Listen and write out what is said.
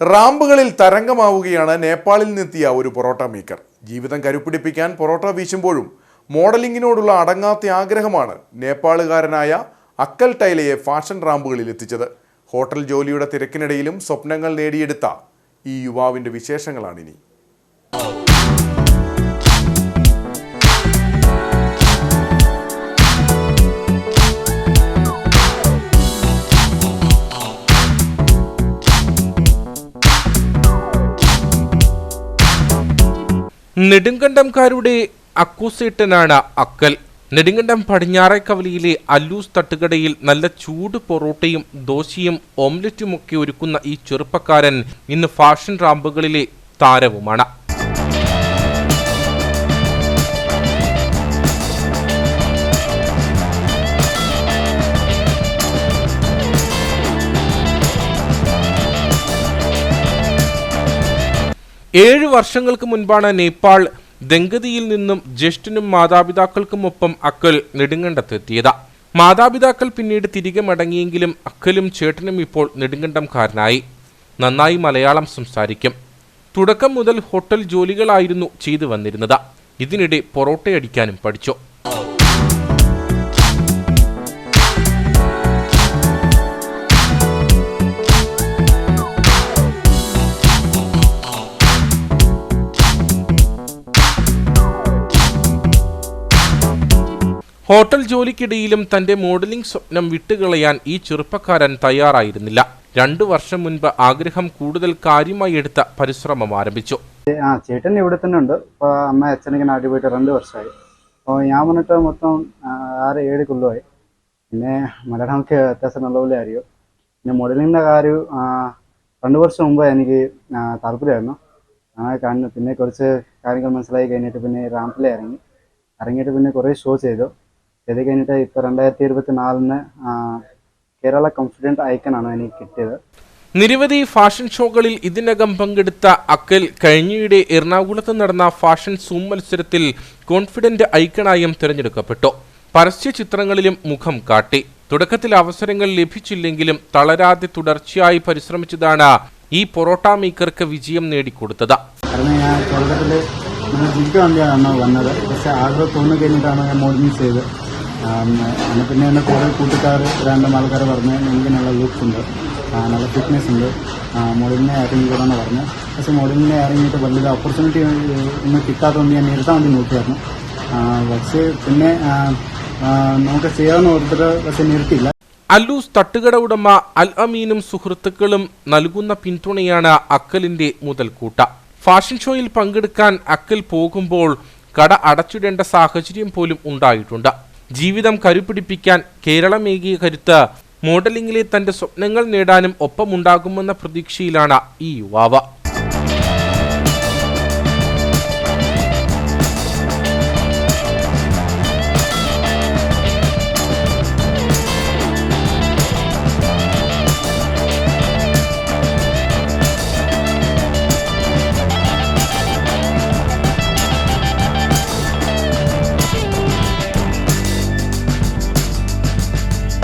റാമ്പുകളിൽ തരംഗമാവുകയാണ് നേപ്പാളിൽ നിന്നെത്തിയ ഒരു പൊറോട്ട മേക്കർ. ജീവിതം കരുപ്പിടിപ്പിക്കാൻ പൊറോട്ട വീശുമ്പോഴും മോഡലിംഗിനോടുള്ള അടങ്ങാത്ത ആഗ്രഹമാണ് നേപ്പാളുകാരനായ അക്കൽ ടൈലയെ ഫാഷൻ റാമ്പുകളിൽ എത്തിച്ചത്. ഹോട്ടൽ ജോലിയുടെ തിരക്കിനിടയിലും സ്വപ്നങ്ങൾ നേടിയെടുത്ത ഈ യുവാവിന്റെ വിശേഷങ്ങളാണിനി. നെടുങ്കണ്ടംകാരുടെ അക്കൂസേട്ടനാണ് അക്കൽ. നെടുങ്കണ്ടം പടിഞ്ഞാറേക്കവലിയിലെ അല്ലൂസ് തട്ടുകടയിൽ നല്ല ചൂട് പൊറോട്ടയും ദോശയും ഓംലറ്റുമൊക്കെ ഒരുക്കുന്ന ഈ ചെറുപ്പക്കാരൻ ഇന്ന് ഫാഷൻ റാമ്പുകളിലെ താരവുമാണ്. ഏഴ് വർഷങ്ങൾക്ക് മുൻപാണ് നേപ്പാൾ ദങ്കതിയിൽ നിന്നും ജ്യേഷ്ഠനും മാതാപിതാക്കൾക്കുമൊപ്പം അക്കൽ നെടുങ്കണ്ടത്തെത്തിയത്. മാതാപിതാക്കൾ പിന്നീട് തിരികെ മടങ്ങിയെങ്കിലും അക്കലും ചേട്ടനും ഇപ്പോൾ നെടുങ്കണ്ടംകാരനായി നന്നായി മലയാളം സംസാരിക്കും. തുടക്കം മുതൽ ഹോട്ടൽ ജോലികളായിരുന്നു ചെയ്തു വന്നിരുന്നത്. ഇതിനിടെ പൊറോട്ടയടിക്കാനും പഠിച്ചു. ഹോട്ടൽ ജോലിക്കിടയിലും തന്റെ മോഡലിംഗ് സ്വപ്നം വിട്ടുകളയാൻ ഈ ചെറുപ്പക്കാരൻ തയ്യാറായിരുന്നില്ല. രണ്ടു വർഷം മുൻപ് ആഗ്രഹം കൂടുതൽ കാര്യമായി എടുത്ത പരിശ്രമം ആരംഭിച്ചു. ആ ചേട്ടൻ ഇവിടെ തന്നെ ഉണ്ട്. ഇപ്പോൾ അമ്മ അച്ഛനൊക്കെ നാട്ടിൽ പോയിട്ട് രണ്ട് വർഷമായി. അപ്പോൾ ഞാൻ വന്നിട്ട് മൊത്തം ആറ് ഏഴ് കൊല്ലമായി. പിന്നെ മലയാളം അത്യാവശ്യം നല്ലപോലെ അറിയും. പിന്നെ മോഡലിങ്ങിന്റെ കാര്യം രണ്ട് വർഷം മുമ്പ് എനിക്ക് താല്പര്യമായിരുന്നു. അങ്ങനെ കാണുന്നു പിന്നെ കുറച്ച് കാര്യങ്ങൾ മനസ്സിലായി കഴിഞ്ഞിട്ട് പിന്നെ റാമ്പിൽ ഇറങ്ങി. ഇറങ്ങിയിട്ട് പിന്നെ കുറേ ഷോ ചെയ്തു. ചെയ്ത് കഴിഞ്ഞിട്ട് ഇപ്പോൾ രണ്ടായിരത്തി ഇരുപത്തി നാലിന് കേരള കോൺഫിഡന്റ് ഐക്കണാണ് എനിക്ക് കിട്ടിയത്. നിരവധി ഫാഷൻ ഷോകളിൽ ഇതിനകം പങ്കെടുത്ത അക്കൽ കഴിഞ്ഞയിടെ എറണാകുളത്ത് നടന്ന ഫാഷൻ സൂം മത്സരത്തിൽ കോൺഫിഡന്റ് ഐക്കണായും തിരഞ്ഞെടുക്കപ്പെട്ടു. പരസ്യ ചിത്രങ്ങളിലും മുഖം കാട്ടി. തുടക്കത്തിൽ അവസരങ്ങൾ ലഭിച്ചില്ലെങ്കിലും തളരാതെ തുടർച്ചയായി പരിശ്രമിച്ചതാണ് ഈ പൊറോട്ട മേക്കർക്ക് വിജയം നേടിക്കൊടുത്തത്. കാരണം ഞാൻ നമ്മൾ ജീവിക്കാൻ വേണ്ടിയാണ് വന്നത്. പക്ഷെ ആഗ്രഹം തോന്നി കഴിഞ്ഞിട്ടാണ് ഞാൻ മോഡലിംഗ് ചെയ്ത് അന്ന് പിന്നെ എന്നെ കൂടുതൽ കൂട്ടുകാർ രണ്ടും ആൾക്കാർ പറഞ്ഞ് എനിക്ക് നല്ല ലുക്ക് ഉണ്ട് നല്ല ഫിറ്റ്നസ് ഉണ്ട്. മോഡലിനെ ഇറങ്ങിക്കൂടാന്ന് പറഞ്ഞു. പക്ഷെ മോഡലിനെ ഇറങ്ങിയിട്ട് വലിയൊരു ഓപ്പർച്യൂണിറ്റി ഒന്നും കിട്ടാത്തതുകൊണ്ട് ഞാൻ നിർത്താൻ വേണ്ടി നോക്കിയായിരുന്നു. പക്ഷേ പിന്നെ നമുക്ക് ചെയ്യാമെന്ന് ഓർത്തിട്ട് പക്ഷെ നിർത്തിയില്ല. അല്ലൂസ് തട്ടുകട ഉടമ അൽ അമീനും സുഹൃത്തുക്കളും നൽകുന്ന പിന്തുണയാണ് അക്കലിന്റെ മുതൽക്കൂട്ട. ഫാഷൻ ഷോയിൽ പങ്കെടുക്കാൻ അക്കൽ പോകുമ്പോൾ കട അടച്ചിടേണ്ട സാഹചര്യം പോലും ഉണ്ടായിട്ടുണ്ട്. ജീവിതം കരുപിടിപ്പിക്കാൻ കേരളമേകിയ കരുത്ത് മോഡലിംഗിലെ തന്റെ സ്വപ്നങ്ങൾ നേടാനും ഒപ്പമുണ്ടാകുമെന്ന പ്രതീക്ഷയിലാണ് ഈ യുവാവ്.